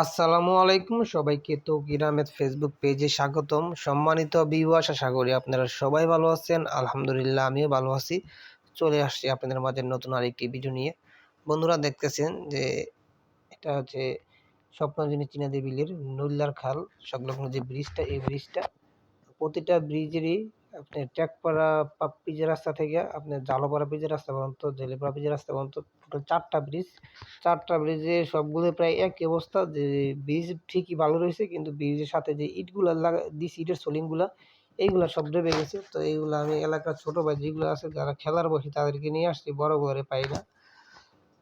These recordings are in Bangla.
আসসালামু আলাইকুম সবাইকে তো গ্রামের ফেসবুক পেজে স্বাগতম। সম্মানিত বিওয়াস আশা করি আপনারা সবাই ভালো আছেন। আলহামদুলিল্লাহ, আমিও ভালো আছি। চলে আসছি আপনাদের মাঝে নতুন আরেকটি ভিডিও নিয়ে। বন্ধুরা দেখতেছেন যে এটা হচ্ছে স্বপ্নজিনী চীনা দেবিলের নৈল্লার খাল সংলগ্ন যে ব্রিজটা এই ব্রিজটা প্রতিটা ব্রিজেরই আপনি ট্যাকপাড়া পিজের রাস্তা থেকে আপনার জালোপাড়া পিজের রাস্তা পর্যন্ত জেলেপাড়া পিজের রাস্তা পর্যন্ত টোটাল চারটা ব্রিজ চারটা ব্রিজে সবগুলো প্রায় একই অবস্থা। যে ব্রিজ ঠিকই ভালো রয়েছে, কিন্তু ব্রিজের সাথে যে ইটগুলো লাগা, দিস ইটের সোলিংগুলা এইগুলো সব ডেবে গেছে। তো এইগুলো আমি এলাকার ছোটো ভাই যেগুলো আছে, যারা খেলার বসে তাদেরকে নিয়ে আসছি, বড় করে পাই না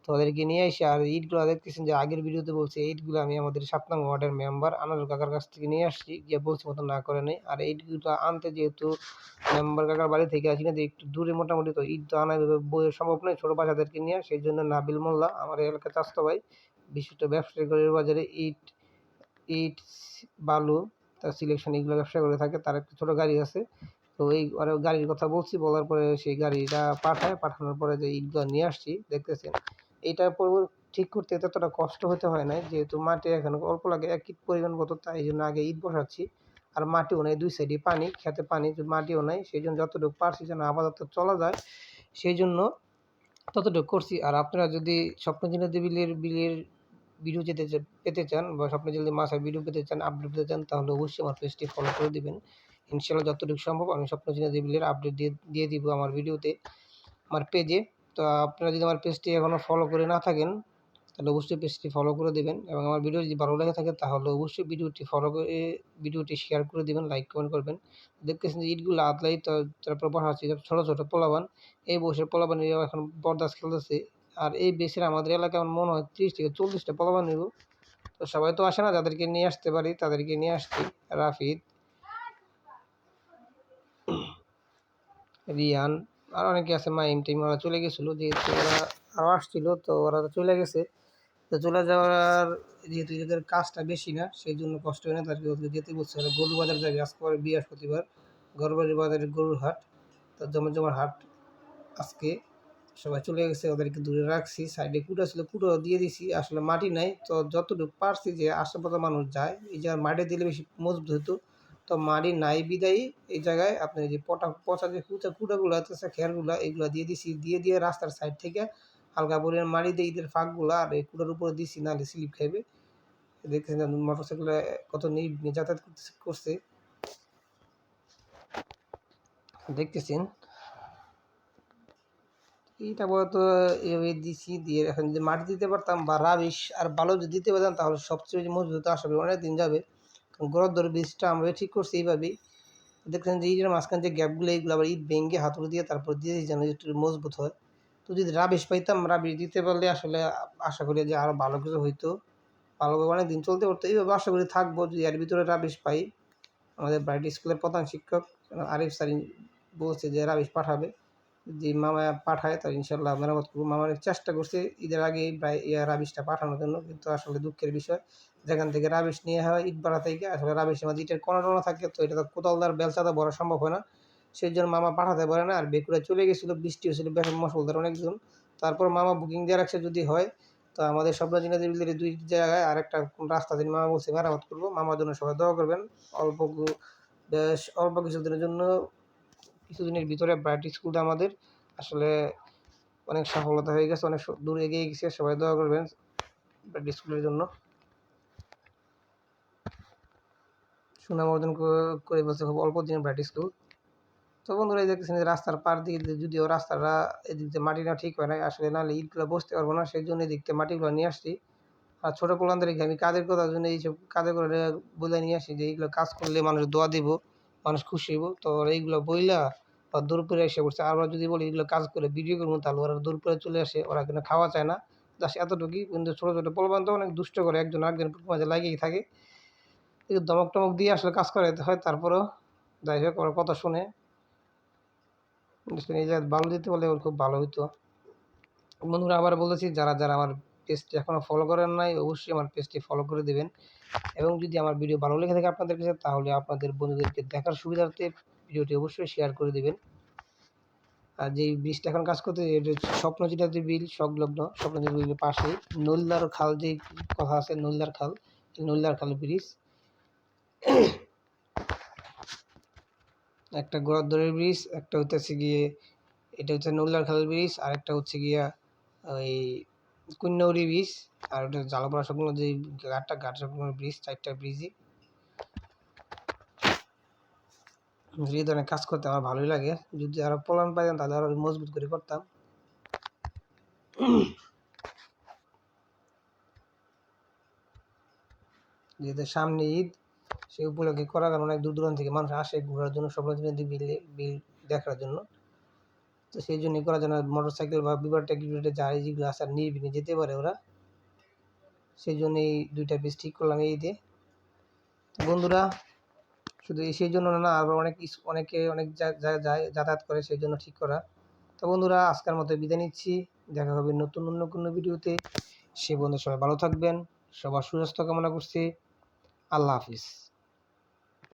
তো ওদেরকে নিয়ে এসে আর ইটগুলো দেখতেছেন যে আগের ভিডিওতে বলছি ইটগুলো আমি আমাদের সাত নং ওয়ার্ডের মেম্বার আনারুল কাকার কাছ থেকে নিয়ে আসছি যে বলছি মতো না করে নেই। আর ইটগুলো আনতে যেহেতু মেম্বার কাকার বাড়ি থেকে আসি না একটু দূরে মোটামুটি তো ইট তো আনা সম্ভব নয় ছোটো বাচ্চাদেরকে নিয়ে, সেই জন্য নাবিল মোল্লা, আমার এলাকার চাস্ত ভাই, বিশিষ্ট ব্যবসায়ী গড়ের বাজারে ইট ইট বালু, তার সিলেকশন এগুলো ব্যবসা করে থাকে, তার একটা ছোটো গাড়ি আছে। তো এই গাড়ির কথা বলছি, বলার পরে সেই গাড়িটা পাঠায়, পাঠানোর পরে যে ইটগুলো নিয়ে আসছি, দেখতেছেন। এটা ঠিক করতে ততটা কষ্ট হতে হয় না যেহেতু মাটি এখন অল্প লাগে, এক ইট পরিমাণ মতো, তাই জন্য আগে ইট বসাচ্ছি। আর মাটিও নেই, দুই সাইডে পানি, খেতে পানি, মাটিও নাই সেই জন্য যতটুকু পারছি যেন আপাতত চলা যায় সেই জন্য ততটুকু করছি। আর আপনারা যদি স্বপ্নচিহ্ন বিলের বিলের ভিডিও যেতে পেতে চান বা স্বপ্ন যদি মাছের ভিডিও পেতে চান আপডেট পেতে চান, তাহলে অবশ্যই আমার পেজটি ফলো করে দেবেন। ইনশাল্লাহ যতটুকু সম্ভব আমি স্বপ্নচিহ্ন বিলের আপডেট দিয়ে দিয়ে দিব আমার ভিডিওতে আমার পেজে তো আপনারা যদি আমার পেজটি এখনও ফলো করে না থাকেন, তাহলে অবশ্যই পেজটি ফলো করে দেবেন এবং আমার ভিডিও যদি ভালো লেগে থাকে, তাহলে অবশ্যই ভিডিওটি ফলো করে ভিডিওটি শেয়ার করে দেবেন লাইক কমেন্ট করবেন। দেখতেছেন যে ইটগুলো আদলাই তারপর বসাচ্ছি ছোটো ছোটো পোলাবান, এই বসে পোলাবান এখন বরদাস খেলতেছে। আর এই বেশির আমাদের এলাকায় আমার মনে হয় ত্রিশ থেকে চল্লিশটা পোলাবান নিব তো সবাই তো আসে না, যাদেরকে নিয়ে আসতে পারি, তাদেরকে নিয়ে আসছি। রাফিদ, রিয়ান আর অনেকে আছে মাইম টাইম ওরা চলে গেছিল, যেহেতু ওরা আরও আসছিল, তো ওরা চলে গেছে। তো চলে যাওয়ার যেহেতু এদের কাজটা বেশি না, সেই জন্য কষ্ট হয় না তাদেরকে ওদেরকে যেতে বলছে ওরা গরু বাজার যাবে, আজকে পরে বৃহস্পতিবার গরুবাড়ি বাজারের গরুর হাট, তো জমা জমার হাট আজকে। সবাই চলে গেছে, ওদেরকে দূরে রাখছি, সাইডে কুটো ছিল কুটো দিয়ে দিছি, আসলে মাটি নাই, তো যতটুকু পারছি যে আশেপাশে মানুষ যায়, এই জায়গায় মাটি দিলে বেশি মজবুত হতো। তো মাটি নাই বিদায়ী, এই জায়গায় আপনি যে পটা, পচা যে কুচা কুটাগুলো আছে খেয়ারগুলো এগুলো দিয়ে দিছি, দিয়ে দিয়ে রাস্তার সাইড থেকে হালকা পরিমাণ মারি দিয়ে ঈদের ফাঁকগুলো, আর এই কুটার উপরে দিছি নাহলে স্লিপ খাইবে। মোটর সাইকেলে কত নিয়ে যাতায়াত করছে। দেখতেছেন। এইটা বলতো এভাবে দিছি, দিয়ে এখন যদি মাটি দিতে পারতাম বা রাবিশ আর ভালো যদি দিতে পারতাম, তাহলে সবচেয়ে মজবুত আসবে অনেক দিন যাবে। ধরে বীজটা আমরা ঠিক করছি এইভাবেই। দেখছেন যে ইটের মাঝখান যে গ্যাপগুলো, এইগুলো আবার ইট ভেঙে হাতুড়ি দিয়ে তারপর দিয়ে যেন একটু মজবুত হয়। তো যদি রাবিশ পাইতাম, রাবিশ দিতে পারলে আসলে আশা করি যে আরও ভালো কিছু হইতো। ভালোভাবে অনেক দিন চলতে পারতো। এইভাবে আশা করি থাকব। যদি এর ভিতরে রাবিশ পাই, আমাদের ব্রাইট স্কুলের প্রধান শিক্ষক, আরিফ স্যার বলছে যে রাবিশ পাঠাবে। যে মামা পাঠায় তো ইনশাল্লাহ মেরামত করব মামার চেষ্টা করছে। ঈদের আগে রাবিশটা পাঠানোর জন্য, কিন্তু আসলে দুঃখের বিষয়। যেখান থেকে রাবিশ নিয়ে হয় ইট বাড়া থেকে, আসলে রাবিশের মধ্যে ইটের কোনো থাকে, তো এটা তো কোদালদার বেলচাদা বড় সম্ভব হয় না। সেই জন্য মামা পাঠাতে পারে না, আর বেকুড়া চলে গেছিল, বৃষ্টি হয়েছিল, বেশ মশলদার অনেকজন। তারপর মামা বুকিং দিয়ে রাখছে যদি হয়, তো আমাদের স্বপ্নজিনা দেবীদের দুই জায়গায় আরেকটা রাস্তা দিন মামা বলছে, মেরামত করব। মামার জন্য সবাই দোয়া করবেন। অল্প বেশ অল্প কিছুদিনের জন্য কিছুদিনের ভিতরে ব্রাইট স্কুলটা আমাদের। আসলে অনেক সফলতা হয়ে গেছে, অনেক দূর এগিয়ে গেছে, সবাই দোয়া করবেন ব্রাইট স্কুলের জন্য। সুনাম অর্জন করে বলছে খুব অল্প দিনের ব্রাইট স্কুল। তো বন্ধুরা এই যে রাস্তার পার দিকে যদিও রাস্তাটা এদিক দিয়ে মাটিটা ঠিক হয় না আসলে নাহলে ইটগুলো বসতে পারব না সেই জন্য এদিক থেকে মাটিগুলো নিয়ে আসছি। আর ছোটো পোলানদেরকে আমি কাজের কথার জন্য এইসব কাজে করে বলে নিয়ে আসি যে এইগুলো কাজ করলে মানুষ দোয়া দিব, মানুষ খুশি হইব। তো এইগুলো বইলা বা দুপুরে এসে পড়ছে। আমরা যদি বলি এগুলো কাজ করে ভিডিও করব তাহলে ওরা দুপুরে চলে আসে, ওরা কিন্তু খাওয়া চায় না। জাস্ট এতটুকুই। কিন্তু ছোটো ছোটো পোলবান তো অনেক দুষ্ট করে, একজন আরেকজন মাঝে লাগিয়েই থাকে। দমক টমক দিয়ে আসলে কাজ করে হয়, তারপরেও যাই হোক, ওরা কথা শুনে। এই জায়গায় ভালো দিতে বলে ওর খুব ভালো হতো বন্ধুরা, আবার বলেছি যারা যারা আমার পেজটি এখনও ফলো করেন নাই, অবশ্যই আমার পেজটি ফলো করে দেবেন। এবং যদি আমার ভিডিও ভালো লেগে থাকে আপনাদের কাছে, তাহলে আপনাদের বন্ধুদেরকে দেখার সুবিধার্থে ভিডিওটি অবশ্যই শেয়ার করে দেবেন। আর যেই ব্রিজটা এখন কাজ করতে যে বিল সংলগ্ন স্বপ্নচিতা বিলের পাশে, নলদার খাল যে কথা আছে, নলদার খাল নৈলার খাল ব্রিজ একটা গোড়াদরের ব্রিজ একটা হচ্ছে গিয়ে, এটা হচ্ছে নৈলার খাল ব্রিজ আর একটা হচ্ছে গিয়া ওই কুন্নৌরি ব্রিজ আর ওটা জালাপাড়া সংলগ্ন যে ঘাটটা ঘাট সংলগ্ন ব্রিজ চারটা ব্রিজই এই ধরনের কাজ করতে আমার ভালোই লাগে, যদি আরও প্ল্যান পাইতাম তাহলে আরও মজবুত করে করতাম। যেহেতু সামনে ঈদ, সে উপলক্ষে করার কারণে অনেক দূর দূরান্ত থেকে মানুষ আসে ঘোরার জন্য স্বপ্নদী বিল বিল দেখার জন্য। তো সেই জন্যই করার জন্য মোটর সাইকেল বা বিবার ট্যাক্সিতে যায় যেগুলো আসার নির্বিঘ্নে যেতে পারে ওরা। সেই জন্য এই দুইটা বীজ ঠিক করলাম এই ঈদে। বন্ধুরা শুধু সেই জন্য না আরও অনেক অনেকে অনেক যায় যাতায়াত করে সেই জন্য ঠিক করা। তো বন্ধুরা, আজকের মতো বিদায় নিচ্ছি। দেখা হবে নতুন, অন্য কোনো ভিডিওতে। সে বন্ধু সবাই ভালো থাকবেন, সবার সুস্বাস্থ্য কামনা করছি। আল্লাহ হাফিজ।